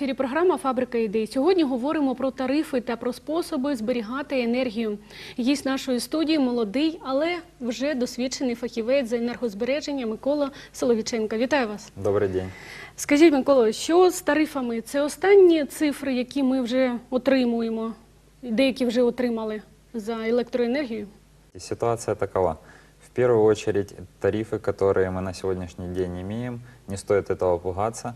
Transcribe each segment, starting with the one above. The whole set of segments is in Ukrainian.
ефірі програма Фабрика ідей. Сьогодні говоримо про тарифи та про способи зберігати енергію. Гість нашої студії молодий, але вже досвідчений фахівець за енергозбереження Микола Соловіченко. Вітаю вас. Добрый день. Скажіть, Микола, що з тарифами? Це останні цифри, які ми вже отримуємо, деякі вже отримали за електроенергію. И Ситуация такова. В первую очередь, тарифы, которые мы на сегодняшний день имеем, не стоит этого пугаться.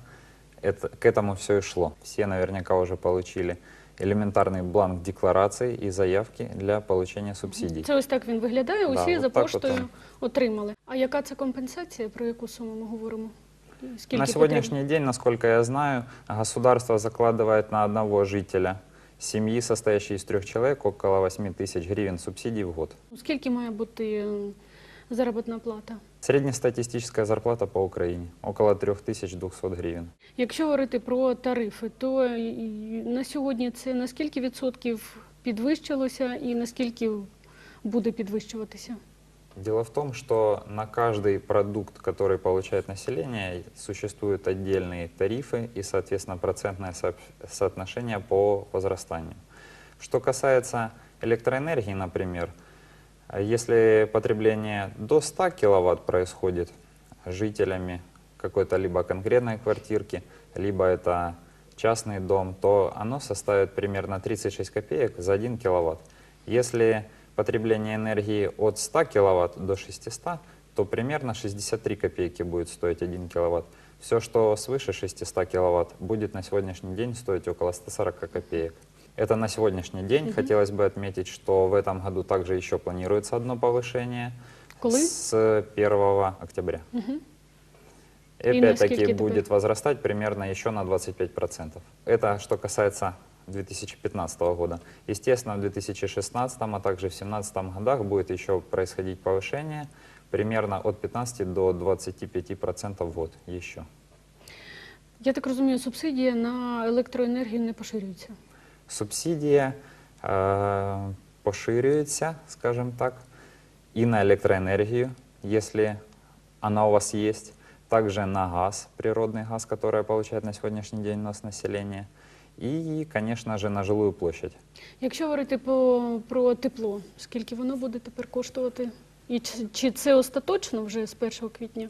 Это, к этому все и шло. Все наверняка уже получили элементарный бланк декларации и заявки для получения субсидий. Це ось так він виглядає. Да, Усі от за так поштою от он. отримали. А яка це компенсація? Про яку суму ми говоримо? Скільки на сегодняшний день, насколько я знаю, государство закладывает на одного жителя семьи, состоящей из трех человек, около 8 тысяч гривен субсидий в год. потрібно? Скільки має бути е, заробітна плата? Среднестатистическая зарплата по Украине около 3200 гривен. Якщо говорити про тарифи, то і- і на сьогодні це на скільки відсотків підвищилося і наскільки буде підвищуватися? Дело в том, что на каждый продукт, который получает население, существуют отдельные тарифы и, соответственно, процентное со- соотношение по возрастанию. Что касается электроэнергии, например, а если потребление до 100 киловатт происходит жителями какой-то либо конкретной квартирки, либо это частный дом, то оно составит примерно 36 копеек за 1 киловатт. Если потребление энергии от 100 киловатт до 600, то примерно 63 копейки будет стоить 1 киловатт. Все, что свыше 600 киловатт, будет на сегодняшний день стоить около 140 копеек. Это на сегодняшний день. Мгм. Хотелось бы отметить, что в этом году также еще планируется одно повышение Коли? с 1 октября. Мгм. И И опять-таки наскільки будет возрастать примерно еще на 25%. Это что касается 2015 года. Естественно, в 2016, а также в 2017 годах будет еще происходить повышение примерно от 15 до 25% в год еще. Я так розумію, субсидія на електроенергію не поширюється. Субсидия э, поширюється, скажем так, и на электроэнергию, если она у вас есть, также на газ, природный газ, который получает на сегодняшний день у нас население, и, конечно же, на жилую площадь. Якщо говорити по, про тепло, скільки воно буде тепер коштувати? І чи, чи це остаточно вже з 1 квітня?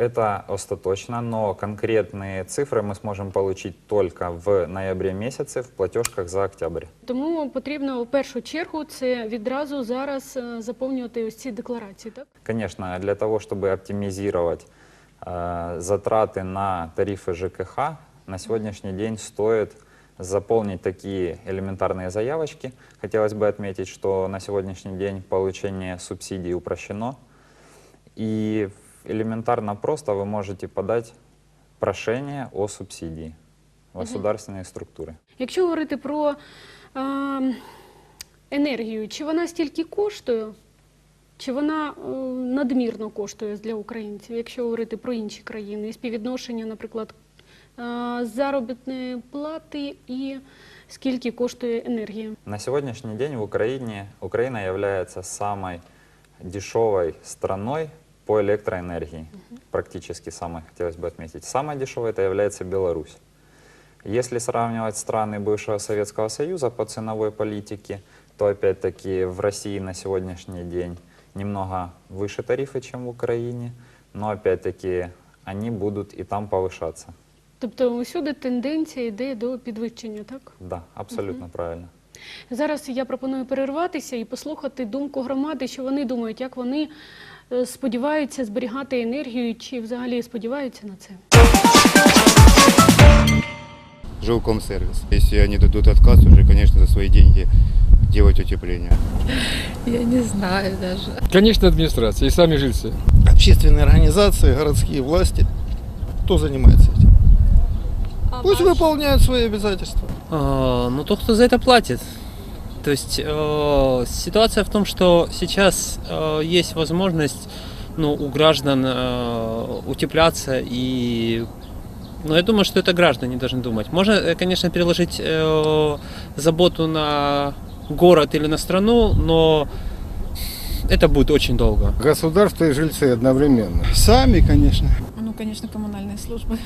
Это остаточно, но конкретные цифры мы сможем получить только в ноябре месяце в платежках за октябрь. Тому потрібно в першу чергу це відразу зараз е, заповнювати ось ці декларації, так? Конечно, для того, чтобы оптимизировать э, затраты на тарифы ЖКХ, на сегодняшний день стоит заполнить такие элементарные заявочки. Хотелось бы отметить, что на сегодняшний день получение субсидий упрощено. И элементарно просто вы можете подать прошение о субсидии в государственные структуры. Якщо говорити про е, енергію, чи вона стільки коштує, чи вона е, надмірно коштує для українців, якщо говорити про інші країни, і співвідношення, наприклад, е, заробітної плати і скільки коштує енергія? На сегодняшний день в Украине Украина является самой дешевой страной по электроэнергии. Практически самой, хотелось бы отметить. Самой дешевой это является Беларусь. Если сравнивать страны бывшего Советского Союза по ценовой политике, то опять-таки в России на сегодняшний день немного выше тарифы, чем в Украине, но опять-таки они будут и там повышаться. Тобто усюди тенденція йде до підвищення, так? Да, абсолютно правильно. Зараз я пропоную перерватися і послухати думку громади, що вони думають, як вони е, сподіваються зберігати енергію, чи взагалі сподіваються на це. жилкомсервис. Если они дадут отказ, уже, конечно, за свои деньги делать утепление. Я не знаю даже. Конечно, администрация и сами жильцы. общественные организации, городские власти, кто занимается этим? Пусть выполняют свои обязательства. А, Ну, тот, кто за это платит. То есть э, ситуация в том, что сейчас э, есть возможность ну, у граждан э, утепляться и но я думаю, что это граждане должны думать. Можно, э, конечно, переложить э, заботу на город или на страну, но это будет очень долго. Государство и жильцы одновременно. Сами, конечно. Ну, конечно, коммунальные службы.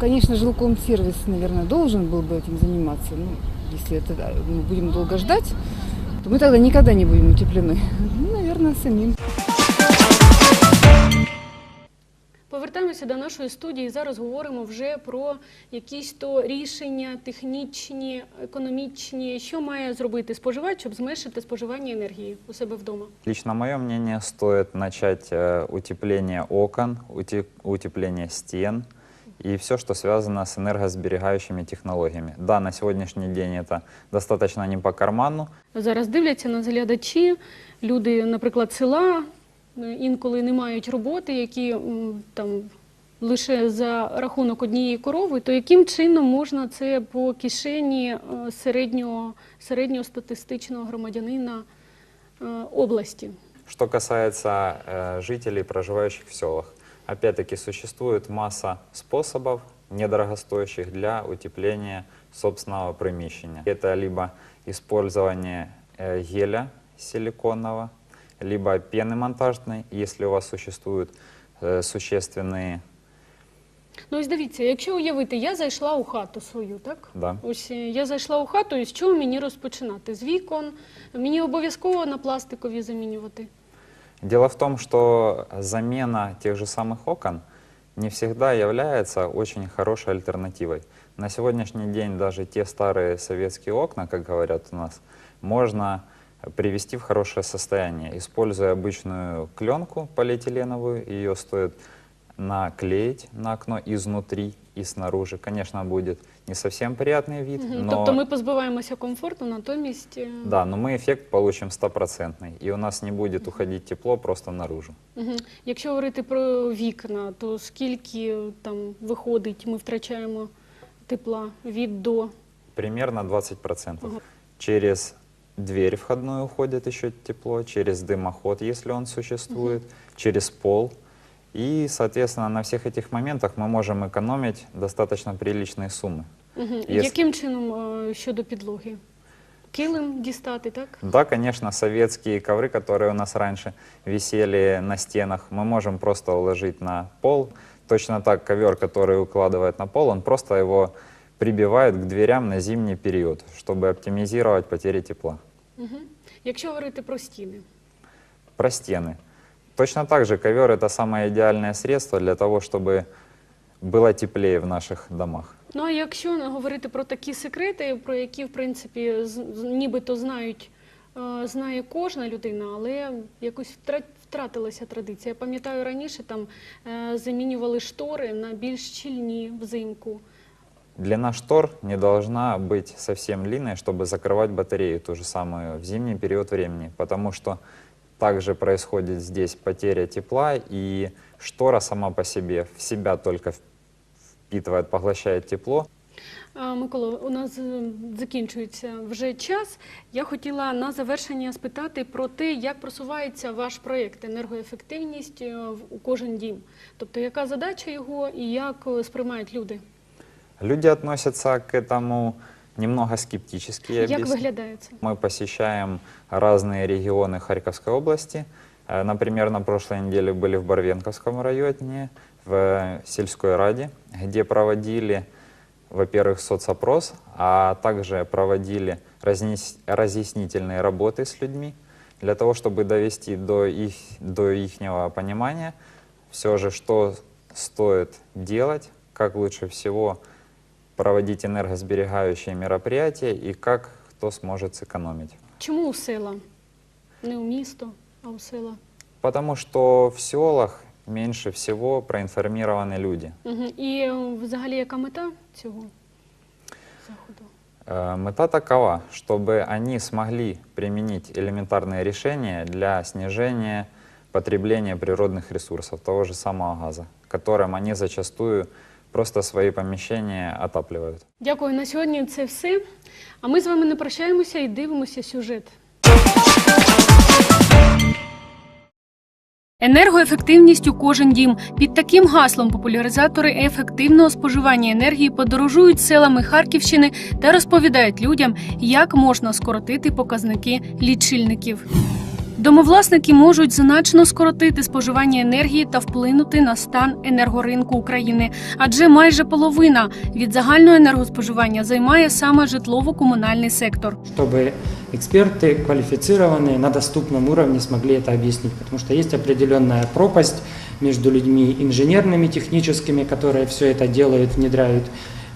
конечно, жилкомсервис, наверное, должен был бы этим заниматься. Ну, если это да, мы будем долго ждать, то мы тогда никогда не будем утеплены. Ну, наверное, самим. Повертаємося до нашої студії. Зараз говоримо вже про якісь то рішення технічні, економічні. Що має зробити споживач, щоб зменшити споживання енергії у себе вдома? Лично мое мнение, стоит начать э, утепление окон, ути- утепление стен и все, что связано с энергосберегающими технологиями. Да, на сегодняшний день это достаточно не по карману, Зараз дивляться на глядачі, люди, наприклад, села е, інколи не мають роботи, які м, там лише за рахунок однієї корови, то яким чином можна це по кишені е, середнього, середньостатистичного громадянина е, області? Что касается э, жителей, проживающих в селах, опять-таки существует масса способов недорогостоящих для утепления собственного примещения. Это либо использование э, геля силиконного, либо пены монтажной, если у вас существуют э, существенные, Ну ось дивіться, якщо уявити, я зайшла у хату свою, так? да, Ось е, я зайшла у хату, і з чого мені розпочинати? З вікон? Мені обов'язково на пластикові замінювати. Дело в том, что замена тех же самых окон не всегда является очень хорошей альтернативой. На сегодняшний день даже те старые советские окна, как говорят у нас, можно привести в хорошее состояние, используя обычную кленку полиэтиленовую, ее стоит наклеить на окно изнутри и снаружи. Конечно, будет не совсем приятный вид, Мгм. но... Тобто ми позбиваємося комфорту, натомість. е, Да, но мы эффект получим стопроцентный, и у нас не будет уходить тепло просто наружу. Мгм. Якщо говорити про вікна, то скільки там виходить, ми втрачаємо тепла від до. Примерно 20%. Ага. Через дверь входную уходит еще тепло, через дымоход, если он существует, через пол. И, соответственно, на всех этих моментах мы можем экономить достаточно приличные суммы. Мгм. Єс- Яким чином е, щодо підлоги? Килим дістати, так? Да, конечно, советские ковры, которые у нас раньше висели на стенах, мы можем просто уложить на пол. Точно так ковер, который укладывает на пол, он просто его прибивает к дверям на зимний период, чтобы оптимизировать потери тепла. Мгм. Якщо говорити про стіни. Про стены. Точно так же ковер это самое идеальное средство для того, чтобы было теплее в наших домах. Ну а якщо не говорити про такі секрети, про які, в принципі, з- з- нібито знають, е, знає кожна людина, але якось втра- втратилася традиція. Я пам'ятаю, раніше там е, замінювали штори на більш щільні взимку. Длина штор не должна быть совсем длинной, чтобы закрывать батарею ту же самую в зимний период времени, потому что также происходит здесь потеря тепла, и штора сама по себе в себя только впитывает, поглощает тепло. А, Микола, у нас е, закінчується вже час. Я хотіла на завершення спитати про те, як просувається ваш проєкт енергоефективність е, в- у кожен дім. Тобто, яка задача його і як е, сприймають люди? Люди относятся к этому немного скептически. я Як объясню. Мы посещаем разные регионы Харьковской области. Э, Например, на прошлой неделе были в Барвенковском районе, в сельской раде, где проводили, во-первых, соцопрос, а также проводили разъяснительные работы с людьми для того, чтобы довести до их, до ихнего понимания все же, что стоит делать, как лучше всего проводить энергосберегающие мероприятия и как кто сможет сэкономить. Чому у села? Не у місто, а у села. Потому что в селах меньше всего проинформированы люди. Угу. І е, взагалі яка мета цього заходу? Э, Мета такова, чтобы они смогли применить элементарные решения для снижения потребления природных ресурсов, того же самого газа, которым они зачастую просто свои помещения отапливают. Дякую. На сьогодні це все. А ми з вами не прощаємося і дивимося сюжет. Енергоефективність у кожен дім під таким гаслом популяризатори ефективного споживання енергії подорожують селами Харківщини та розповідають людям, як можна скоротити показники лічильників. Домовласники можуть значно скоротити споживання енергії та вплинути на стан енергоринку України, адже майже половина від загального енергоспоживання займає саме житлово-комунальний сектор. чтобы эксперты квалифицированные на доступном уровне смогли это объяснить, потому что есть определенная пропасть между людьми инженерными, техническими, которые все это делают, внедряют,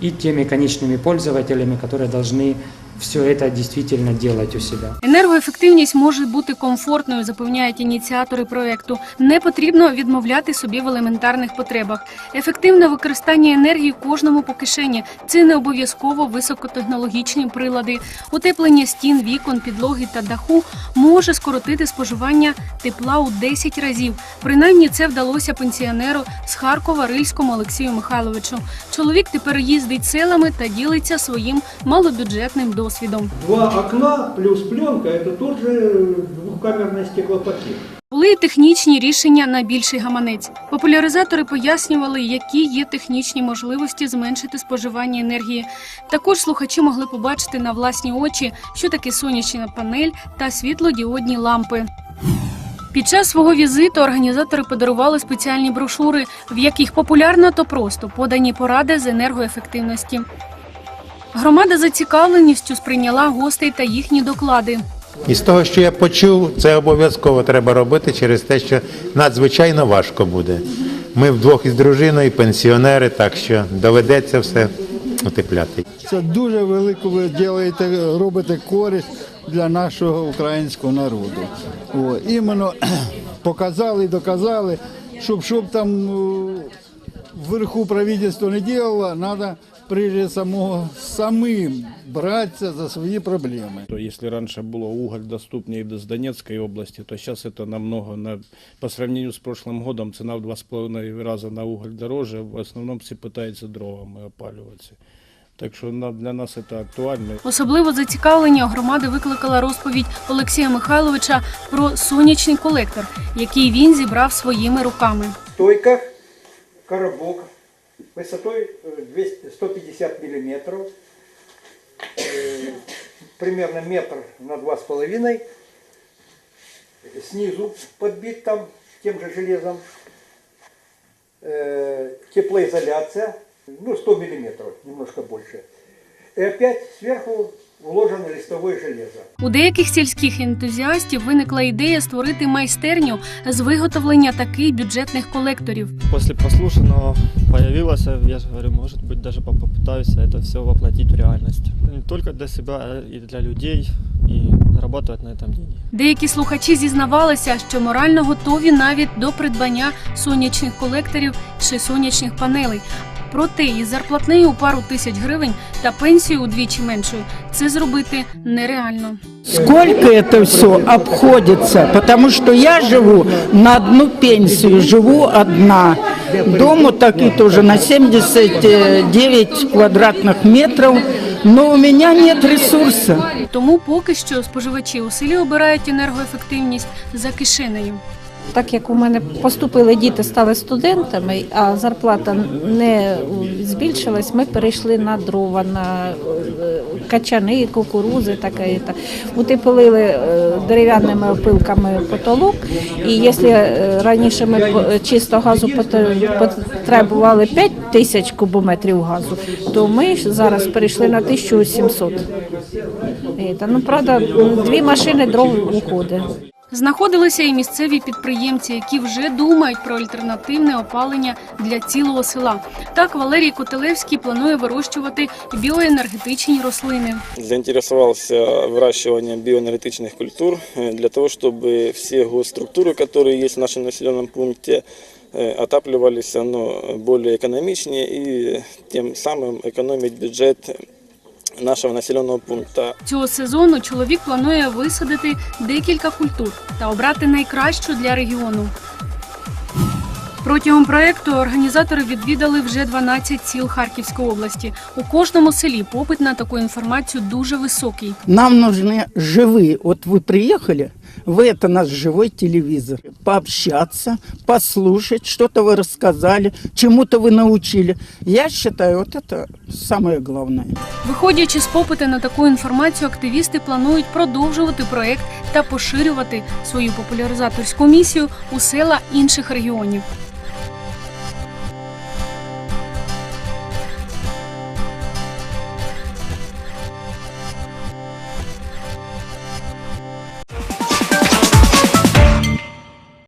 и теми конечными пользователями, которые должны все это действительно делать у себя. Енергоефективність може бути комфортною, запевняють ініціатори проекту. Не потрібно відмовляти собі в елементарних потребах. Ефективне використання енергії кожному по кишені. Це не обов'язково високотехнологічні прилади. Утеплення стін, вікон, підлоги та даху може скоротити споживання тепла у 10 разів. Принаймні це вдалося пенсіонеру з Харкова Рильському Олексію Михайловичу. Чоловік тепер їздить селами та ділиться своїм малобюджетним досвідом. Два окна плюс пленка – это тот же двухкамерный стеклопакет. Були й технічні рішення на більший гаманець. Популяризатори пояснювали, які є технічні можливості зменшити споживання енергії. Також слухачі могли побачити на власні очі, що таке сонячна панель та світлодіодні лампи. Під час свого візиту організатори подарували спеціальні брошури, в яких популярно та просто подані поради з енергоефективності. Громада зацікавленістю сприйняла гостей та їхні доклади. І з того, що я почув, це обов'язково треба робити через те, що надзвичайно важко буде. Ми вдвох із дружиною, пенсіонери, так що доведеться все утепляти. Це дуже велику ви робите, робите користь для нашого українського народу. О, іменно показали доказали, щоб, щоб там е, вверху правительство не делало, треба прежде самого самим братися за свої проблеми. То если раньше было уголь доступнее из Донецкой области, то сейчас это намного, на, по сравнению с прошлым годом, цена в два с половиной раза на уголь дороже. В основном все пытаются дровами опаливаться. Так что на- для нас это актуально. Особливо зацікавлення у громади викликала розповідь Олексія Михайловича про сонячний колектор, який він зібрав своїми руками. Стойка, коробок высотой э, 200 150 миллиметров, э, примерно метр на два с половиной, снизу подбит там тем же железом, э, теплоизоляция, ну 100 миллиметров, немножко больше. И опять сверху вложено листовое железо. У деяких сільських ентузіастів виникла ідея створити майстерню з виготовлення таких бюджетних колекторів. После прослушанного появилось, я же говорю, может быть, даже попытаюсь это все воплотить в реальность. Не только для себя, а и для людей, и зарабатывать на этом деньги. Деякі слухачі зізнавалися, що морально готові навіть до придбання сонячних колекторів чи сонячних панелей. Проте із зарплатнею у пару тисяч гривень та пенсією удвічі меншою це зробити нереально. Сколько это все обходится, потому что я живу на одну пенсию, живу одна. Дому таки тоже на 79 квадратных метров, но у меня нет ресурса. Тому поки що споживачі у селі обирають енергоефективність за кишенею. Так як у мене поступили діти, стали студентами, а зарплата не збільшилась, ми перейшли на дрова, на е, качани, кукурузи, таке. і так. Утеплили е, дерев'яними опилками потолок. І якщо е, раніше ми чисто газу потребували 5 тисяч кубометрів газу, то ми зараз перейшли на 1700. І Ну, правда, дві машини дров уходить. Знаходилися і місцеві підприємці, які вже думають про альтернативне опалення для цілого села. Так Валерій Котелевський планує вирощувати біоенергетичні рослини. Заинтересовался выращиванием биоэнергетичных культур э, для того, чтобы все госструктуры, которые есть в нашем населенном пункте, э, отапливались оно более экономичнее и тем самым экономить бюджет нашего населенного пункта. Цього сезону чоловік планує висадити декілька культур та обрати найкращу для регіону. Протягом проекту організатори відвідали вже 12 сіл Харківської області. У кожному селі попит на таку інформацію дуже високий. Нам нужны живые. Вот вы приехали, Вы это наш живой телевизор. Пообщаться, послушать, что-то вы рассказали, чему-то вы научили. Я считаю, вот это самое главное. Виходячи з попиту на таку інформацію, активісти планують продовжувати проект та поширювати свою популяризаторську місію у села інших регіонів.